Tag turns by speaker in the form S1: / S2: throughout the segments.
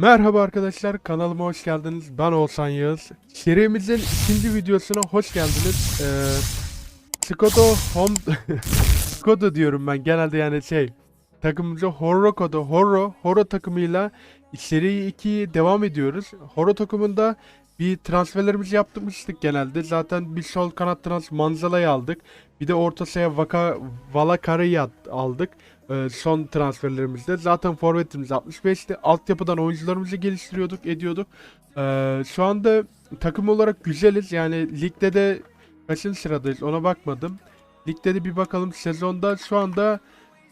S1: Merhaba arkadaşlar kanalıma hoş geldiniz. Ben Oğuzhan Yağız. Serimizin ikinci videosuna hoş geldiniz. Ee, Skoda Home Skoda diyorum ben genelde yani şey takımımızda Horro kodu Horro Horro takımıyla seri 2'yi devam ediyoruz. Horro takımında bir transferlerimizi yapmıştık genelde. Zaten bir sol kanat trans Manzala'yı aldık. Bir de orta sahaya Vaka Valakara'yı aldık. Ee, son transferlerimizde. Zaten forvetimiz 65'ti. Altyapıdan oyuncularımızı geliştiriyorduk, ediyorduk. Ee, şu anda takım olarak güzeliz. Yani ligde de kaçıncı sıradayız ona bakmadım. Ligde de bir bakalım. Sezonda şu anda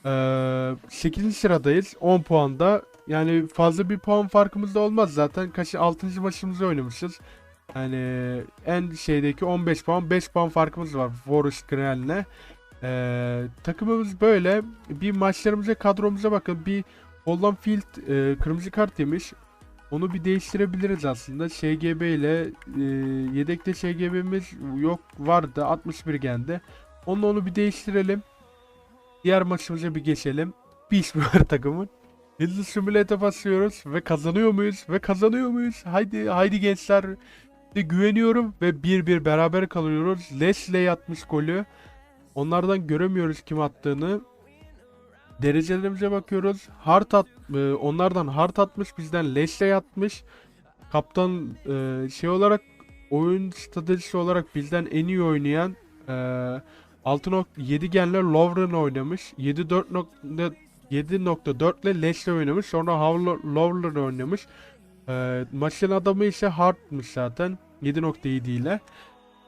S1: ee, 8. sıradayız. 10 puanda. Yani fazla bir puan farkımız da olmaz zaten. Kaç 6. maçımızı oynamışız. Yani en şeydeki 15 puan 5 puan farkımız var Vorus Krel'le. Ee, takımımız böyle. Bir maçlarımıza kadromuza bakın. Bir Holland Field e, kırmızı kart yemiş. Onu bir değiştirebiliriz aslında. SGB ile e, yedekte SGB'miz yok vardı. 61 geldi. Onu onu bir değiştirelim. Diğer maçımıza bir geçelim. Bir ismi var takımın. Hızlı simülete basıyoruz ve kazanıyor muyuz? Ve kazanıyor muyuz? Haydi haydi gençler. De güveniyorum ve 1-1 beraber kalıyoruz. Leslie atmış golü. Onlardan göremiyoruz kim attığını. Derecelerimize bakıyoruz. Hart at, e, onlardan Hart atmış, bizden Leslie atmış. Kaptan e, şey olarak oyun stratejisi olarak bizden en iyi oynayan e, 6.7 genle Lovren oynamış. 7.4 7.4 ile Leslie oynamış. Sonra Havlo- Lovren oynamış. E, maçın adamı ise Hart'mış zaten. 7.7 ile.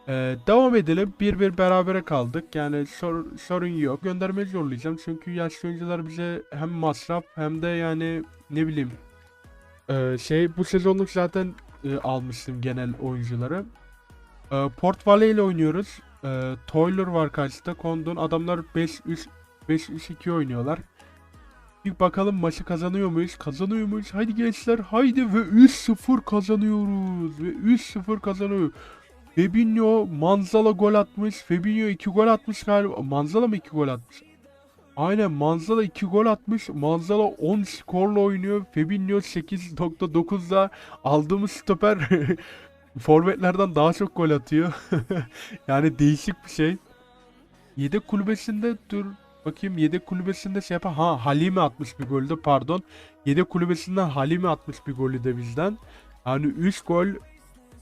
S1: Ee, devam edelim. 1-1 berabere kaldık. Yani sor- sorun yok. Göndermeyi zorlayacağım. Çünkü yaşlı oyuncular bize hem masraf hem de yani ne bileyim ee, şey bu sezonluk zaten e, almıştım genel oyuncuları. Ee, Port Valley ile oynuyoruz. Ee, Toiler var karşıda. Kondon. Adamlar 5-3 5-3-2 oynuyorlar. Bir bakalım maçı kazanıyor muyuz? Kazanıyor muyuz? Haydi gençler haydi ve 3-0 kazanıyoruz. Ve 3-0 kazanıyoruz. Fabinho Manzala gol atmış. Fabinho 2 gol atmış galiba. Manzala mı 2 gol atmış? Aynen Manzala 2 gol atmış. Manzala 10 skorla oynuyor. Fabinho 8.9'da aldığımız stoper forvetlerden daha çok gol atıyor. yani değişik bir şey. Yedek kulübesinde dur bakayım yedek kulübesinde şey yapar. Ha Halime atmış bir golde pardon. Yedek kulübesinden Halime atmış bir golü de bizden. Yani 3 gol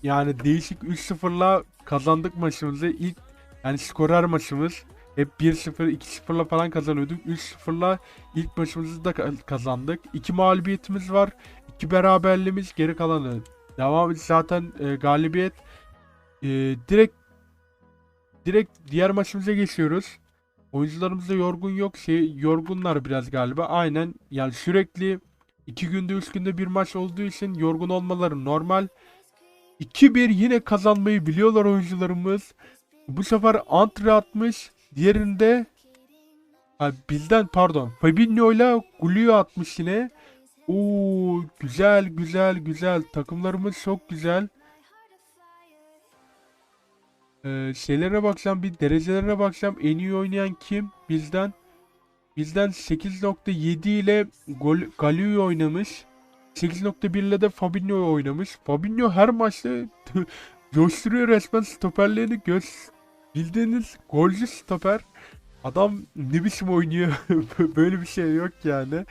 S1: yani değişik 3-0'la kazandık maçımızı. İlk yani skorer maçımız. Hep 1-0, 2-0'la falan kazanıyorduk. 3-0'la ilk maçımızı da ka- kazandık. 2 mağlubiyetimiz var. 2 beraberliğimiz geri kalanı. Devam zaten e, galibiyet. E, direkt direkt diğer maçımıza geçiyoruz. Oyuncularımızda yorgun yok. Şey yorgunlar biraz galiba. Aynen. Yani sürekli 2 günde 3 günde bir maç olduğu için yorgun olmaları normal. 2-1 yine kazanmayı biliyorlar oyuncularımız. Bu sefer antre atmış. Diğerinde ha, bizden pardon. Fabinho ile Gulio atmış yine. Oo güzel güzel güzel. Takımlarımız çok güzel. Ee, şeylere baksam bir derecelerine baksam en iyi oynayan kim? Bizden bizden 8.7 ile Galio oynamış. 8.1 ile de Fabinho oynamış. Fabinho her maçta coşturuyor resmen stoperlerini göz bildiğiniz golcü stoper. Adam ne biçim oynuyor. Böyle bir şey yok yani.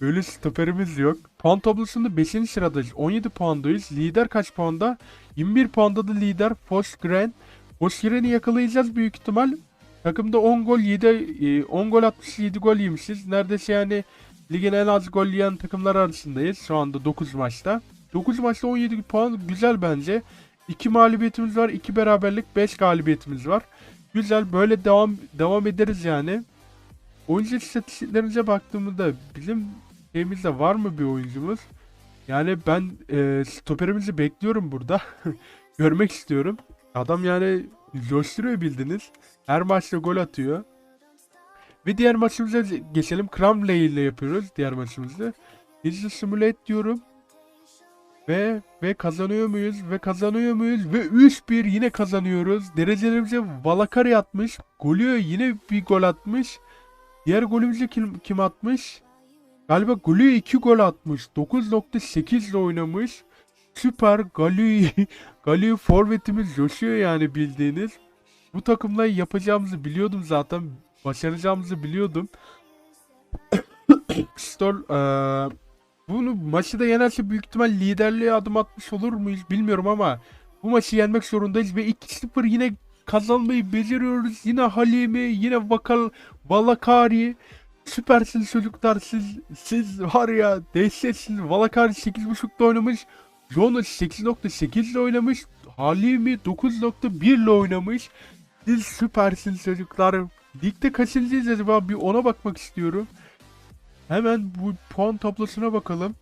S1: Böyle stoperimiz yok. Puan tablosunda 5. sıradayız. 17 puandayız. Lider kaç puanda? 21 puanda da lider Fosgren. Fosgren'i yakalayacağız büyük ihtimal. Takımda 10 gol 7 e, 10 gol atmış 7 gol yemişiz. Neredeyse yani ligin en az gol yiyen takımlar arasındayız şu anda 9 maçta. 9 maçta 17 puan güzel bence. 2 mağlubiyetimiz var, 2 beraberlik, 5 galibiyetimiz var. Güzel böyle devam devam ederiz yani. Oyuncu istatistiklerimize baktığımda bizim şeyimizde var mı bir oyuncumuz? Yani ben e, stoperimizi bekliyorum burada. Görmek istiyorum. Adam yani coşturuyor bildiniz. Her maçta gol atıyor. Ve diğer maçımıza geçelim. Cramley ile yapıyoruz diğer maçımızda. Hızlı simulate diyorum. Ve ve kazanıyor muyuz? Ve kazanıyor muyuz? Ve 3-1 yine kazanıyoruz. Derecelerimize Valakari atmış. Golü yine bir gol atmış. Diğer golümüzü kim, kim atmış? Galiba golü 2 gol atmış. 9.8 ile oynamış. Süper Galü Galü forvetimiz coşuyor yani bildiğiniz. Bu takımla yapacağımızı biliyordum zaten. Başaracağımızı biliyordum. Pistol eee, bunu maçı da yenerse büyük ihtimal liderliğe adım atmış olur muyuz bilmiyorum ama bu maçı yenmek zorundayız ve 2-0 yine kazanmayı beceriyoruz. Yine Halimi, yine Vakal Valakari. Süpersiniz çocuklar siz siz var ya dehşetsiniz. Valakari 8.5'da oynamış. Jonas 8.8 ile oynamış. Halimi 9.1 ile oynamış. Siz süpersiniz çocuklar. Ligde kaçıncıyız acaba? Bir ona bakmak istiyorum. Hemen bu puan tablosuna bakalım.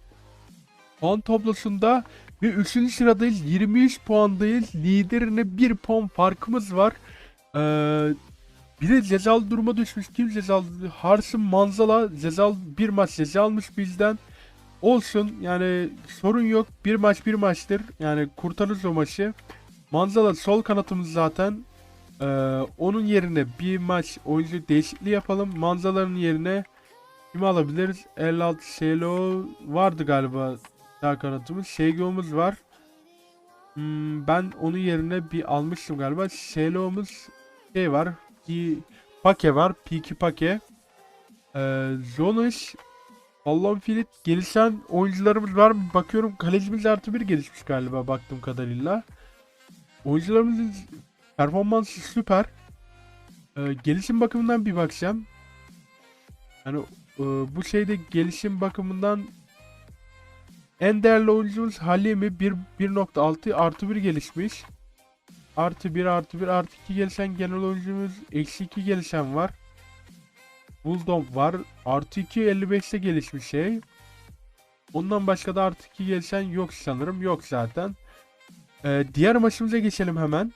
S1: Puan tablosunda ve 3. sıradayız. 23 puandayız. Liderine 1 puan farkımız var. Ee, bir de cezalı duruma düşmüş. Kim cezalı? Harsın Manzala cezalı bir maç ceza almış bizden. Olsun yani sorun yok. Bir maç bir maçtır. Yani kurtarırız o maçı. Manzala sol kanatımız zaten. Ee, onun yerine bir maç oyuncu değişikliği yapalım. Manzala'nın yerine kimi alabiliriz? 56 Şelo vardı galiba sağ kanatımız. Şego'muz var. Hmm, ben onun yerine bir almıştım galiba. Şelo'muz şey var. Bir Pake var. P2 Pake. Ee, Jonas Allah'ın filit gelişen oyuncularımız var mı? Bakıyorum kalecimiz artı bir gelişmiş galiba baktığım kadarıyla. Oyuncularımızın performansı süper. Ee, gelişim bakımından bir bakacağım. Yani e, bu şeyde gelişim bakımından en değerli oyuncumuz Halimi 1 1.6 artı 1 gelişmiş. Artı 1 artı 1 artı 2 gelişen genel oyuncumuz eksi 2 gelişen var. Bulldog var. Artı 2 55'te gelişmiş şey. Ondan başka da artı 2 gelişen yok sanırım. Yok zaten. Ee, diğer maçımıza geçelim hemen.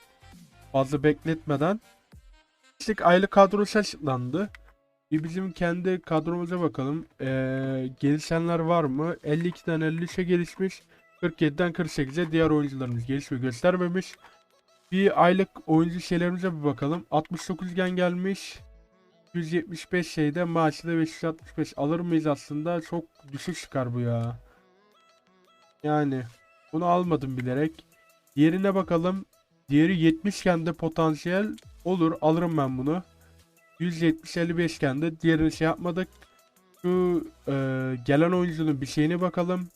S1: Fazla bekletmeden. İşte aylık kadrosu açıklandı. Bir bizim kendi kadromuza bakalım. Ee, gelişenler var mı? 52'den 53'e gelişmiş. 47'den 48'e diğer oyuncularımız gelişme göstermemiş. Bir aylık oyuncu şeylerimize bir bakalım. 69 gen gelmiş. 175 şeyde maaşı da 565 alır mıyız aslında? Çok düşük çıkar bu ya. Yani bunu almadım bilerek. Diğerine bakalım. Diğeri 70 iken potansiyel olur. Alırım ben bunu. 170 55 iken diğerini şey yapmadık. Şu e, gelen oyuncunun bir şeyine bakalım.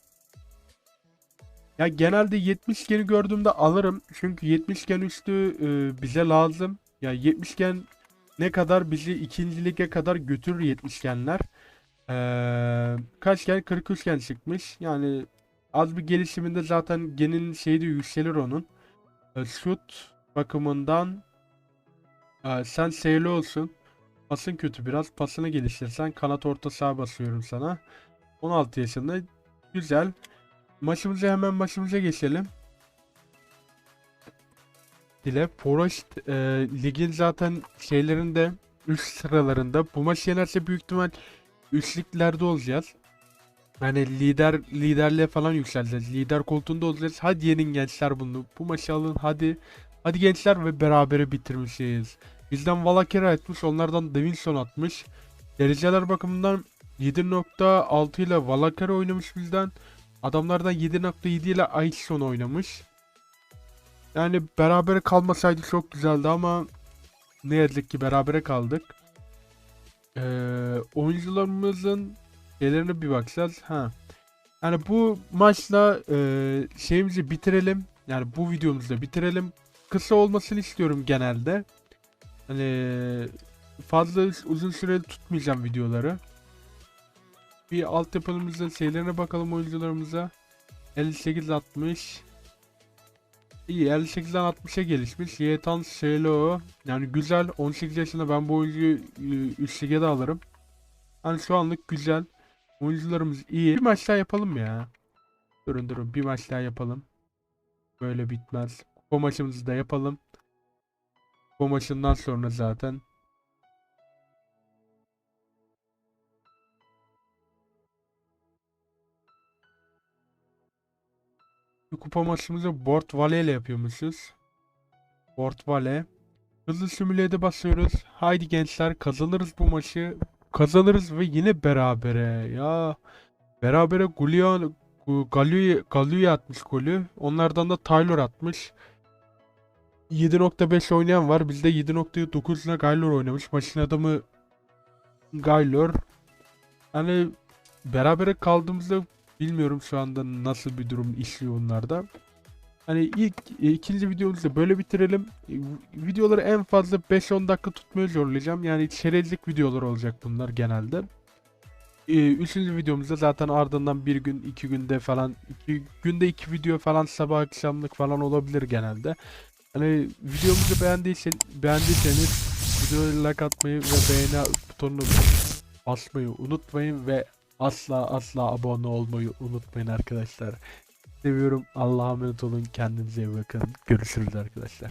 S1: Ya genelde 70 geni gördüğümde alırım. Çünkü 70 gen üstü e, bize lazım. Ya 70 gen ne kadar bizi ikinci lige kadar götürür 70 genler. Ee, kaç gen? 43 gen çıkmış. Yani az bir gelişiminde zaten genin şeyi de yükselir onun. Ee, şut bakımından e, sen seyirli olsun. Pasın kötü biraz. Pasını geliştirsen kanat orta saha basıyorum sana. 16 yaşında. Güzel. Maçımıza hemen maçımıza geçelim. Dile Forest e, ligin zaten şeylerinde üst sıralarında. Bu maç yenerse büyük ihtimal üçlüklerde olacağız. Yani lider liderliğe falan yükseleceğiz. Lider koltuğunda olacağız. Hadi yenin gençler bunu. Bu maçı alın hadi. Hadi gençler ve berabere bitirmişiz. Bizden Valakera etmiş. Onlardan Davinson atmış. Dereceler bakımından 7.6 ile Valakera oynamış bizden. Adamlardan 7.7 ile Aitson oynamış. Yani berabere kalmasaydı çok güzeldi ama ne yazık ki berabere kaldık. Ee, oyuncularımızın şeylerine bir bakacağız. Ha. Yani bu maçla e, şeyimizi bitirelim. Yani bu videomuzu da bitirelim. Kısa olmasını istiyorum genelde. Hani fazla uzun süreli tutmayacağım videoları. Bir altyapımızın şeylerine bakalım oyuncularımıza. 58 60 İyi 58'den 60'a gelişmiş. Yetan Selo. Yani güzel. 18 yaşında ben bu oyuncuyu e, üst lige alırım. Hani şu anlık güzel. Oyuncularımız iyi. Bir maç daha yapalım ya? Durun durun bir maç daha yapalım. Böyle bitmez. Bu maçımızı da yapalım. Bu maçından sonra zaten. Bir kupa maçımızı Board Valley ile yapıyormuşuz. Board Valley. Hızlı simülede basıyoruz. Haydi gençler kazanırız bu maçı. Kazanırız ve yine berabere ya. Berabere Gulian Galu'ya Galu'ya atmış golü. Onlardan da Taylor atmış. 7.5 oynayan var. Bizde 7.9'la Gaylor oynamış. Maçın adamı Gaylor. Hani berabere kaldığımızda bilmiyorum şu anda nasıl bir durum işliyor onlarda. Hani ilk e, ikinci videomuzu böyle bitirelim. E, Videoları en fazla 5-10 dakika tutmaya zorlayacağım. Yani çerezlik videolar olacak bunlar genelde. E, Üçüncü videomuzda zaten ardından bir gün iki günde falan iki günde iki video falan sabah akşamlık falan olabilir genelde. Hani videomuzu beğendiysen, beğendiyseniz videoya like atmayı ve beğeni butonunu basmayı unutmayın ve asla asla abone olmayı unutmayın arkadaşlar. Seviyorum. Allah'a emanet olun. Kendinize iyi bakın. Görüşürüz arkadaşlar.